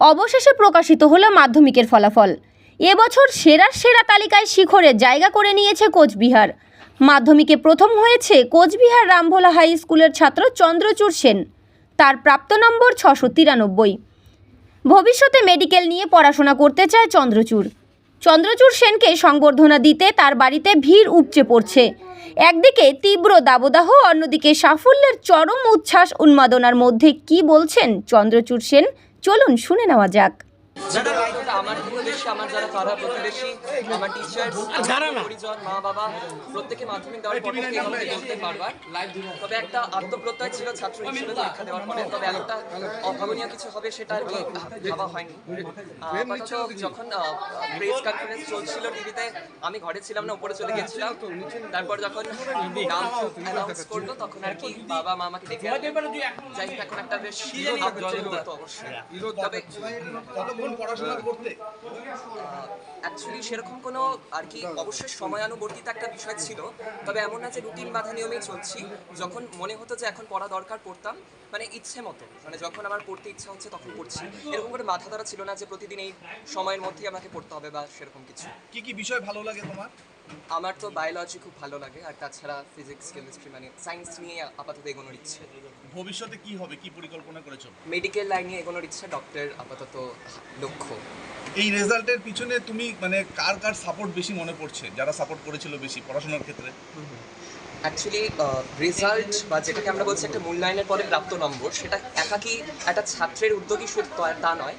অবশেষে প্রকাশিত হলো মাধ্যমিকের ফলাফল। এবছর সেরার সেরা তালিকায় শিখরে জায়গা করে নিয়েছে কোচবিহার। মাধ্যমিকে প্রথম হয়েছে কোচবিহার রামভোলা হাই স্কুলের ছাত্র চন্দ্রচূড় সেন। তার প্রাপ্ত নম্বর ছশো তিরানব্বই। ভবিষ্যতে মেডিকেল নিয়ে পড়াশোনা করতে চায় চন্দ্রচূড়। চন্দ্রচূড় সেনকে সংবর্ধনা দিতে তার বাড়িতে ভিড় উপচে পড়ছে। একদিকে তীব্র দাবদাহ, অন্যদিকে সাফল্যের চরম উচ্ছ্বাস উন্মাদনার মধ্যে কি বলছেন চন্দ্রচূড় সেন? চলুন শুনে নেওয়া যাক। আমার আমার যারা পাড়া প্রতিবেশী আমার টিচার পরিজন মা বাবা প্রত্যেকে মাধ্যমিক দেওয়ার পর থেকে বলতে বারবার তবে একটা আত্মপ্রত্যয় ছিল ছাত্র হিসেবে পরীক্ষা দেওয়ার পরে তবে একটা অভাবনীয় কিছু হবে সেটা আর কি ভাবা হয়নি। আহ, যখন প্রেস কনফারেন্স চলছিল টিভিতে আমি ঘরে ছিলাম না উপরে চলে গেছিলাম। তারপর যখন নাম অ্যানাউন্স করল তখন আর কি বাবা মা আমাকে ডেকে যাই হোক এখন একটা বেশ অবশ্যই তবে কতক্ষণ পড়াশোনা অ্যাকচুয়ালি সেরকম কোনো আর কি অবশ্যই সময়ানুবর্তিত একটা বিষয় ছিল তবে এমন না যে রুটিন বাধা নিয়মেই চলছি। যখন মনে হতো যে এখন পড়া দরকার পড়তাম মানে ইচ্ছে মতো। মানে যখন আমার পড়তে ইচ্ছা হচ্ছে তখন পড়ছি। এরকম করে মাথা ধরা ছিল না যে প্রতিদিন এই সময়ের মধ্যেই আমাকে পড়তে হবে বা সেরকম কিছু। কি কি বিষয় ভালো লাগে তোমার? আমার তো বায়োলজি খুব ভালো লাগে আর তাছাড়া ফিজিক্স কেমিস্ট্রি মানে সায়েন্স নিয়ে আপাতত এগোনোর ইচ্ছে। ভবিষ্যতে কি হবে কি পরিকল্পনা করেছ? মেডিকেল লাইনে এগোনোর ইচ্ছে ডক্টর আপাতত লক্ষ্য। এই রেজাল্টের পিছনে তুমি মানে কার কার সাপোর্ট বেশি মনে পড়ছে? যারা সাপোর্ট করেছিল বেশি পড়াশোনার ক্ষেত্রে? অ্যাকচুয়ালি রেজাল্ট বা যেটাকে আমরা বলছি একটা মূল্যায়নের পরে প্রাপ্ত নম্বর সেটা একাকি একটা ছাত্রের উদ্যোগী শুধু তা নয়।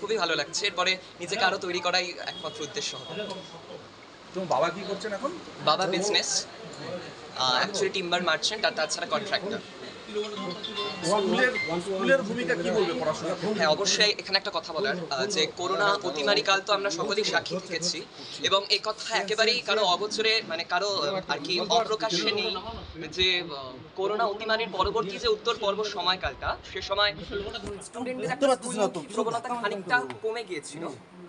খুবই ভালো লাগছে। এরপরে নিজেকে আরও তৈরি করাই একমাত্র উদ্দেশ্য হবে। তোমার বাবা কি করছেন এখন? বাবা বিজনেস অ্যাকচুয়ালি টিম্বার মার্চেন্ট আর তাছাড়া কন্ট্রাক্টর স্কুলের স্কুলের ভূমিকা কি বলবে পড়াশোনা? হ্যাঁ অবশ্যই এখানে একটা কথা বলার যে করোনা অতিমারি কাল তো আমরা সকলেই সাক্ষী থেকেছি এবং এই কথা একেবারেই কারও অগোচরে মানে কারও আর কি অপ্রকাশ্যে নেই যে করোনা অতিমারির পরবর্তী যে উত্তর পর্ব সময়কালটা সে সময় স্টুডেন্টদের একটা। প্রবণতা খানিকটা কমে গিয়েছিল।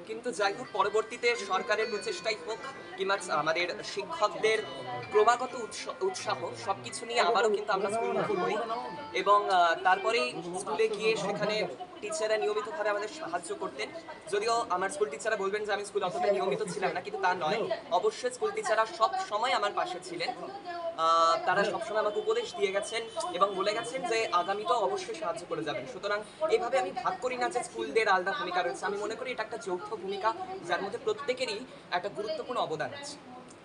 কিন্তু যাই হোক, পরবর্তীতে সরকারের প্রচেষ্টাই হোক কিংবা আমাদের শিক্ষকদের ক্রমাগত উৎসাহ সব কিছু নিয়ে আবারও কিন্তু আমরা স্কুলমুখী হই এবং তারপরেই স্কুলে গিয়ে সেখানে টিচাররা নিয়মিতভাবে আমাদের সাহায্য করতেন। যদিও আমার স্কুল টিচাররা বলবেন যে আমি স্কুল অতটা নিয়মিত ছিলাম না, কিন্তু তা নয়। অবশ্যই স্কুল টিচাররা সব সময় আমার পাশে ছিলেন। তারা সবসময় আমাকে উপদেশ দিয়ে গেছেন এবং বলে গেছেন যে আগামীতেও অবশ্যই সাহায্য করে যাবেন। সুতরাং এইভাবে আমি ভাগ করি না যে স্কুলদের আলাদা ভূমিকা রয়েছে। আমি মনে করি এটা একটা যৌথ ভূমিকা, যার মধ্যে প্রত্যেকেরই একটা গুরুত্বপূর্ণ অবদান আছে।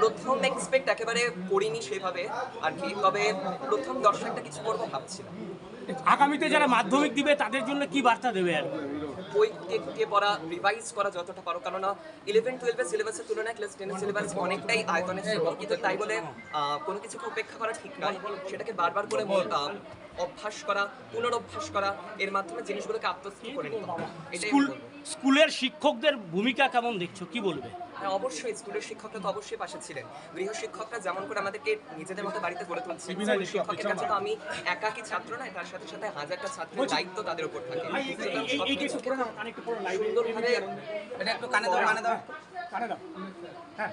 প্রথম এক্সপেক্ট একেবারে করিনি সেভাবে আর কি, তবে প্রথম দর্শকটা কিছু করব ভাবছিলাম। আগামীতে যারা মাধ্যমিক দিবে তাদের জন্য কি বার্তা দেবে আর কি? বই টেকে পড়া রিভাইজ করা যতটা পারো কেননা ইলেভেন টুয়েলভের সিলেবাসের তুলনায় ক্লাস টেনের সিলেবাস অনেকটাই আয়তনে ছিল কিন্তু তাই বলে কোনো কিছুকে উপেক্ষা করা ঠিক নয় সেটাকে বারবার করে অভ্যাস করা পুনরভ্যাস করা এর মাধ্যমে জিনিসগুলোকে আত্মস্থ করে নিতে হবে স্কুল স্কুলের শিক্ষকদের ভূমিকা কেমন দেখছ কি বলবে হ্যাঁ অবশ্যই স্কুলের শিক্ষকরা তো অবশ্যই পাশে ছিলেন গৃহ শিক্ষকরা যেমন করে আমাদেরকে নিজেদের মতো বাড়িতে গড়ে তুলছে শিক্ষকের কাছে তো আমি একাকি ছাত্র নয় তার সাথে সাথে হাজারটা ছাত্রের দায়িত্ব তাদের উপর থাকে এটা একটু কানে দাও কানে দাও। কানে দাও। হ্যাঁ।